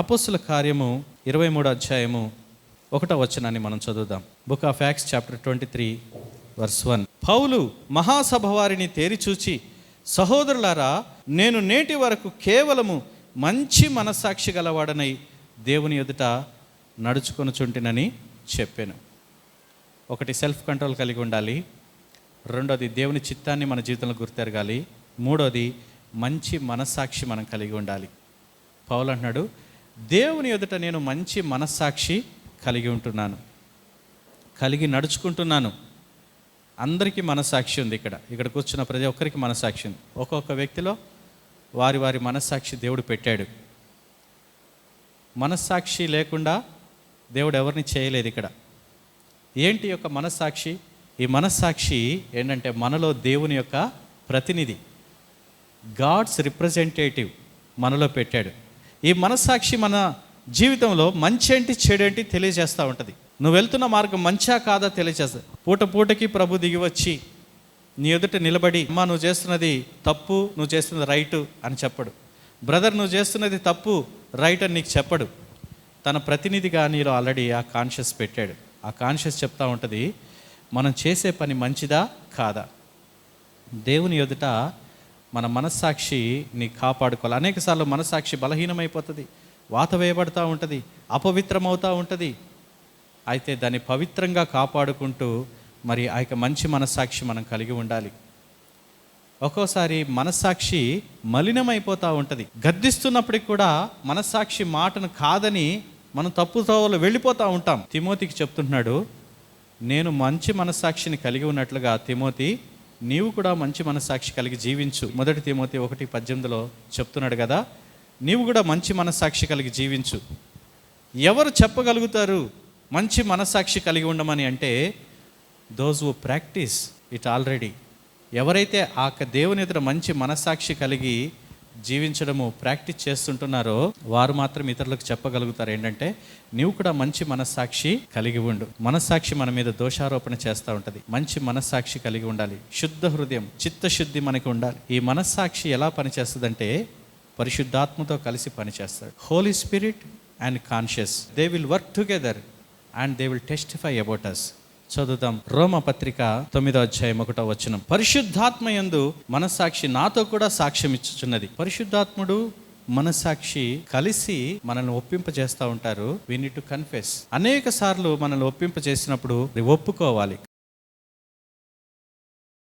అపోస్తుల కార్యము ఇరవై మూడు అధ్యాయము ఒకటో వచనాన్ని మనం చదువుదాం. Book of Acts chapter twenty three verse one పౌలు మహాసభ వారిని తేరిచూచి సహోదరులారా నేను నేటి వరకు కేవలము మంచి మనస్సాక్షి గలవాడనై దేవుని ఎదుట నడుచుకొనుచుంటినని చెప్పాను. ఒకటి సెల్ఫ్ కంట్రోల్ కలిగి ఉండాలి. రెండోది దేవుని చిత్తాన్ని మన జీవితంలో గుర్తెరగాలి. మూడోది మంచి మనస్సాక్షి మనం కలిగి ఉండాలి. పౌలు అంటున్నాడు దేవుని ఎదుట నేను మంచి మనస్సాక్షి కలిగి ఉంటున్నాను. కలిగి నడుచుకుంటున్నాను. అందరికీ మనస్సాక్షి ఉంది ఇక్కడ. ఇక్కడ కూర్చున్న ప్రతి ఒక్కరికి మనస్సాక్షి ఉంది. ఒక్కొక్క వ్యక్తిలో వారి వారి మనస్సాక్షి దేవుడు పెట్టాడు. మనస్సాక్షి లేకుండా దేవుడు ఎవరిని చేయలేదు ఇక్కడ. ఏంటి యొక్క మనస్సాక్షి? ఈ మనస్సాక్షి ఏంటంటే మనలో దేవుని యొక్క ప్రతినిధి. గాడ్స్ రిప్రజెంటేటివ్ మనలో పెట్టాడు. ఈ మనస్సాక్షి మన జీవితంలో మంచి ఏంటి చెడేంటి తెలియజేస్తూ ఉంటుంది. నువ్వు వెళ్తున్న మార్గం మంచా కాదా తెలియజేస్తా. పూట పూటకి ప్రభు దిగి వచ్చి నీ ఎదుట నిలబడి అమ్మ నువ్వు చేస్తున్నది తప్పు నువ్వు చేస్తున్నది రైట్ అని చెప్పడు. బ్రదర్ నువ్వు చేస్తున్నది తప్పు రైట్ అని నీకు చెప్పడు. తన ప్రతినిధిగా నీలో ఆల్రెడీ ఆ కాన్షియస్ పెట్టాడు. ఆ కాన్షియస్ చెప్తా ఉంటుంది మనం చేసే పని మంచిదా కాదా? దేవుని ఎదుట మన మనస్సాక్షి నీ కాపాడుకోవాలి. అనేకసార్లు మనస్సాక్షి బలహీనమైపోతుంది. వాత వేయబడుతూ ఉంటుంది. అపవిత్రమవుతూ ఉంటుంది. అయితే దాన్ని పవిత్రంగా కాపాడుకుంటూ మరి ఆ యొక్క మంచి మనస్సాక్షి మనం కలిగి ఉండాలి. ఒక్కోసారి మనస్సాక్షి మలినమైపోతూ ఉంటుంది. గద్దిస్తున్నప్పటికి కూడా మనస్సాక్షి మాటను కాదని మనం తప్పుతోవలో వెళ్ళిపోతూ ఉంటాం. తిమోతికి చెప్తున్నాడు నేను మంచి మనస్సాక్షిని కలిగి ఉన్నట్లుగా తిమోతి నీవు కూడా మంచి మనస్సాక్షి కలిగి జీవించు. మొదటి తిమోతి ఒకటి పద్దెనిమిదిలో చెప్తున్నాడు కదా నీవు కూడా మంచి మనస్సాక్షి కలిగి జీవించు. ఎవరు చెప్పగలుగుతారు మంచి మనస్సాక్షి కలిగి ఉండమని అంటే దోస్ వు ప్రాక్టీస్ ఇట్ ఆల్రెడీ ఎవరైతే ఆ దేవుని ఎదుట మంచి మనస్సాక్షి కలిగి జీవించడము ప్రాక్టీస్ చేస్తుంటున్నారో వారు మాత్రం ఇతరులకు చెప్పగలుగుతారు. ఏంటంటే నీవు కూడా మంచి మనస్సాక్షి కలిగి ఉండు. మనస్సాక్షి మన మీద దోషారోపణ చేస్తూ ఉంటుంది. మంచి మనస్సాక్షి కలిగి ఉండాలి. శుద్ధ హృదయం చిత్తశుద్ధి మనకి ఉండాలి. ఈ మనస్సాక్షి ఎలా పనిచేస్తుందంటే పరిశుద్ధాత్మతో కలిసి పనిచేస్తాడు. Holy spirit and conscious they will work together and they will testify about us చదువుదాం. రోమ పత్రిక తొమ్మిదో అధ్యాయం ఒకటో వచనం. పరిశుద్ధాత్మ యందు మనస్సాక్షి నాతో కూడా సాక్ష్యం ఇచ్చుచున్నది. పరిశుద్ధాత్ముడు మనస్సాక్షి కలిసి మనల్ని ఒప్పింప చేస్తూ ఉంటారు. వి నీడ్ టు కన్ఫెస్ అనేక సార్లు మనల్ని ఒప్పింప చేసినప్పుడు ఒప్పుకోవాలి.